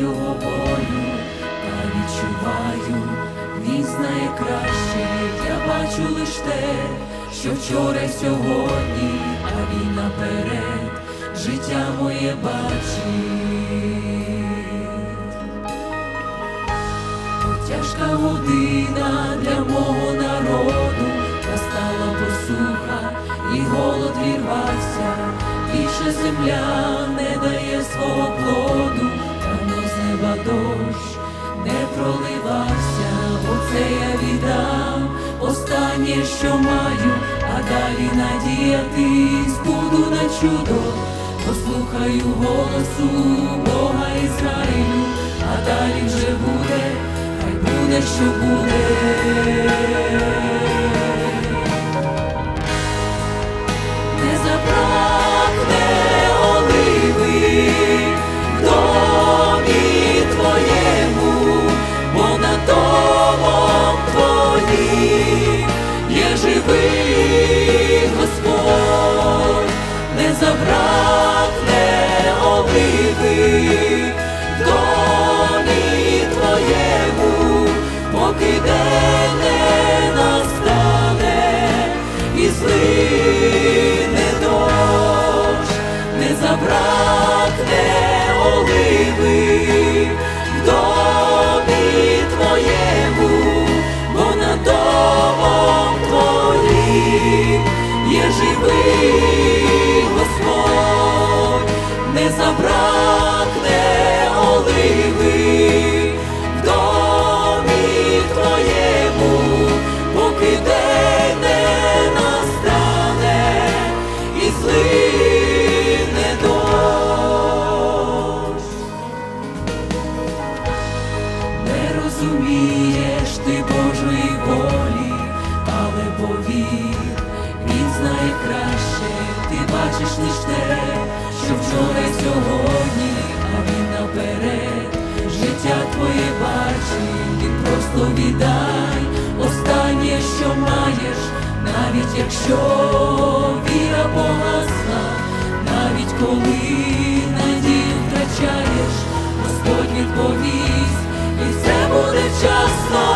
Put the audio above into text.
його волю, та відчуваю, він знає краще, я бачу лиш те, що вчора й сьогодні, а він наперед життя моє бачить. Тяжка година для мого народу, настала посуха, і голод вірвався, більше земля не дає свого плоду, неба дощ не проливався, оце я віддам, останнє, що маю, а далі надіятись буду на чудо, послухаю голосу Бога Ізраїлю, а далі вже буде, хай буде, що буде. Поки день не і злине дощ, не забракне оливи розумієш ти Божої волі, але повір, він знає краще, ти бачиш лиш те, що вчора й сьогодні, а він наперед. Життя твоє бачить, він просто віддай останнє, що маєш, навіть якщо віра погасла, навіть коли надію втрачаєш, Господь відповість, і все